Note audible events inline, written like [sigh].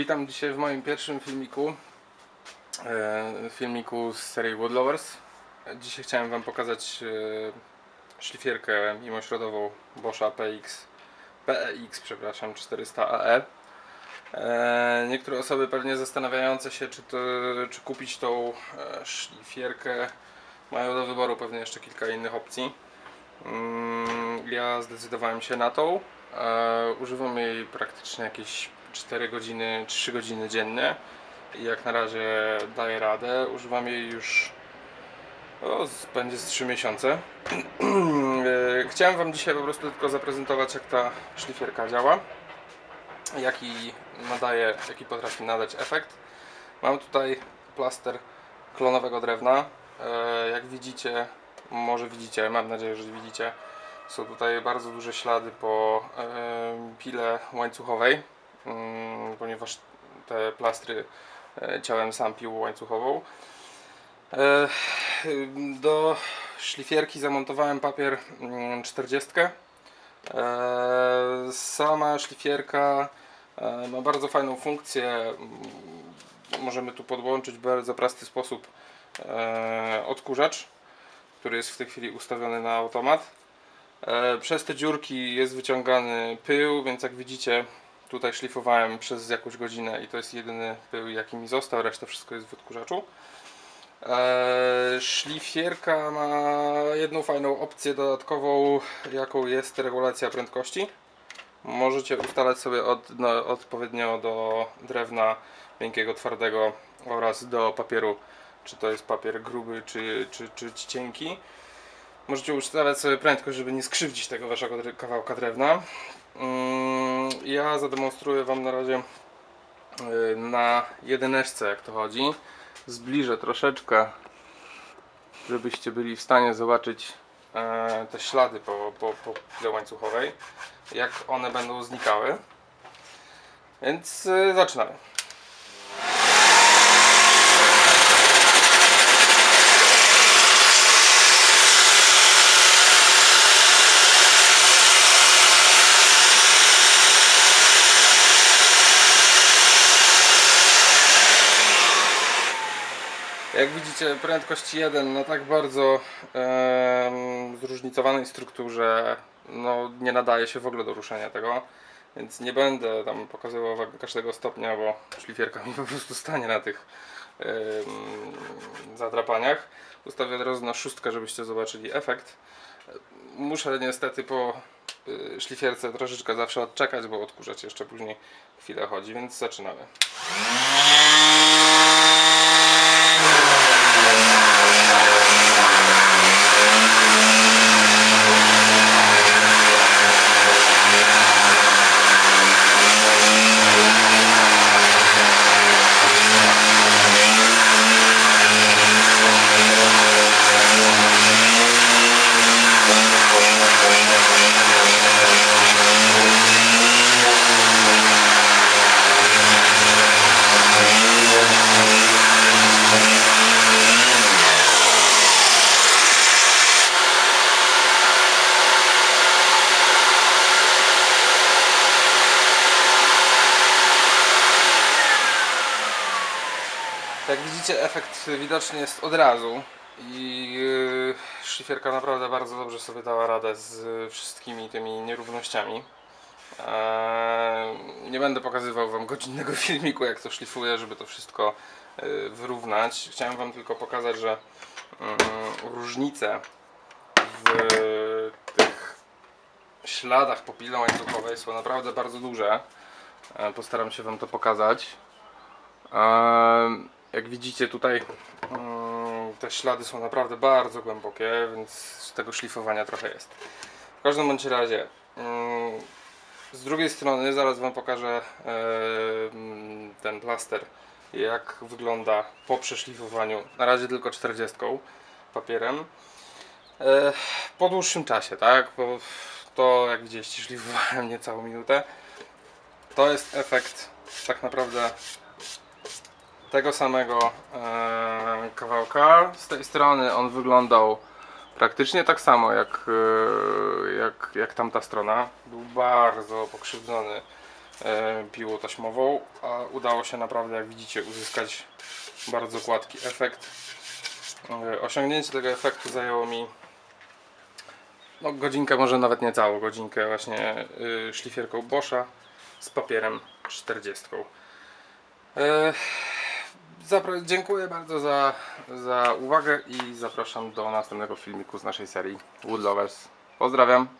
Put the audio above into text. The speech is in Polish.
Witam dzisiaj w moim pierwszym filmiku, e, filmiku z serii Woodlovers. Dzisiaj chciałem Wam pokazać e, szlifierkę mimośrodową Boscha PX, PEX, przepraszam, 400AE. E, niektóre osoby pewnie zastanawiające się, czy, to, czy kupić tą szlifierkę, mają do wyboru pewnie jeszcze kilka innych opcji. Mm, Ja zdecydowałem się na tą. Używam jej praktycznie jakieś 4 godziny, 3 godziny dziennie. I jak na razie daję radę. Używam jej już o, będzie z 3 miesiące. [clears throat] E, Chciałem Wam dzisiaj po prostu tylko zaprezentować, jak ta szlifierka działa. Jaki nadaje, jaki potrafi nadać efekt. Mam tutaj plaster klonowego drewna. E, Jak widzicie, może widzicie, mam nadzieję, że widzicie, są tutaj bardzo duże ślady po e, pile łańcuchowej, ponieważ te plastry e, ciałem sam pił łańcuchową. E, Do szlifierki zamontowałem papier mm, 40. E, Sama szlifierka ma bardzo fajną funkcję. Mm, Możemy tu podłączyć w bardzo prosty sposób odkurzacz, który jest w tej chwili ustawiony na automat. Przez te dziurki jest wyciągany pył, więc jak widzicie tutaj szlifowałem przez jakąś godzinę i to jest jedyny pył jaki mi został, reszta wszystko jest w odkurzaczu. E, Szlifierka ma jedną fajną opcję dodatkową, jaką jest regulacja prędkości. Możecie ustalać sobie od, no, odpowiednio do drewna miękkiego, twardego oraz do papieru, czy to jest papier gruby, czy, czy, czy cienki. Możecie ustawiać sobie prędkość, żeby nie skrzywdzić tego waszego kawałka drewna. Mm, Ja zademonstruję Wam na razie y, na jedyneczce jak to chodzi. Zbliżę troszeczkę, żebyście byli w stanie zobaczyć e, te ślady po, po, po łańcuchowej, jak one będą znikały. Więc y, zaczynamy. Jak widzicie, prędkość 1 na tak bardzo zróżnicowanej strukturze no, nie nadaje się w ogóle do ruszenia tego. Więc nie będę tam pokazywał wam każdego stopnia, bo szlifierka mi po prostu stanie na tych em, zadrapaniach. Ustawię od razu na szóstkę, żebyście zobaczyli efekt. Muszę niestety po y, szlifierce troszeczkę zawsze odczekać, bo odkurzacz jeszcze później chwilę chodzi, więc zaczynamy. Widzicie, efekt widoczny jest od razu i yy, szlifierka naprawdę bardzo dobrze sobie dała radę z wszystkimi tymi nierównościami. Eee, nie będę pokazywał Wam godzinnego [laughs] filmiku, jak to szlifuję, żeby to wszystko wyrównać. Chciałem Wam tylko pokazać, że yy, różnice w tych śladach po pile łańcuchowej są naprawdę bardzo duże. E, Postaram się Wam to pokazać. Jak widzicie tutaj mm, te ślady są naprawdę bardzo głębokie, więc z tego szlifowania trochę jest. W każdym bądź razie mm, z drugiej strony zaraz Wam pokażę ten plaster jak wygląda po przeszlifowaniu. Na razie tylko 40 papierem. E, Po dłuższym czasie, tak? Bo to jak widzieliście [laughs] szlifowałem niecałą minutę. To jest efekt tak naprawdę tego samego e, kawałka. Z tej strony on wyglądał praktycznie tak samo jak, e, jak, jak tamta strona. Był bardzo pokrzywdzony e, piłą taśmową, a udało się naprawdę, jak widzicie, uzyskać bardzo gładki efekt. Osiągnięcie tego efektu zajęło mi no, godzinkę, może nawet nie całą godzinkę właśnie szlifierką Boscha z papierem 40. E, Dziękuję bardzo za, za uwagę i zapraszam do następnego filmiku z naszej serii Wood Lovers. Pozdrawiam.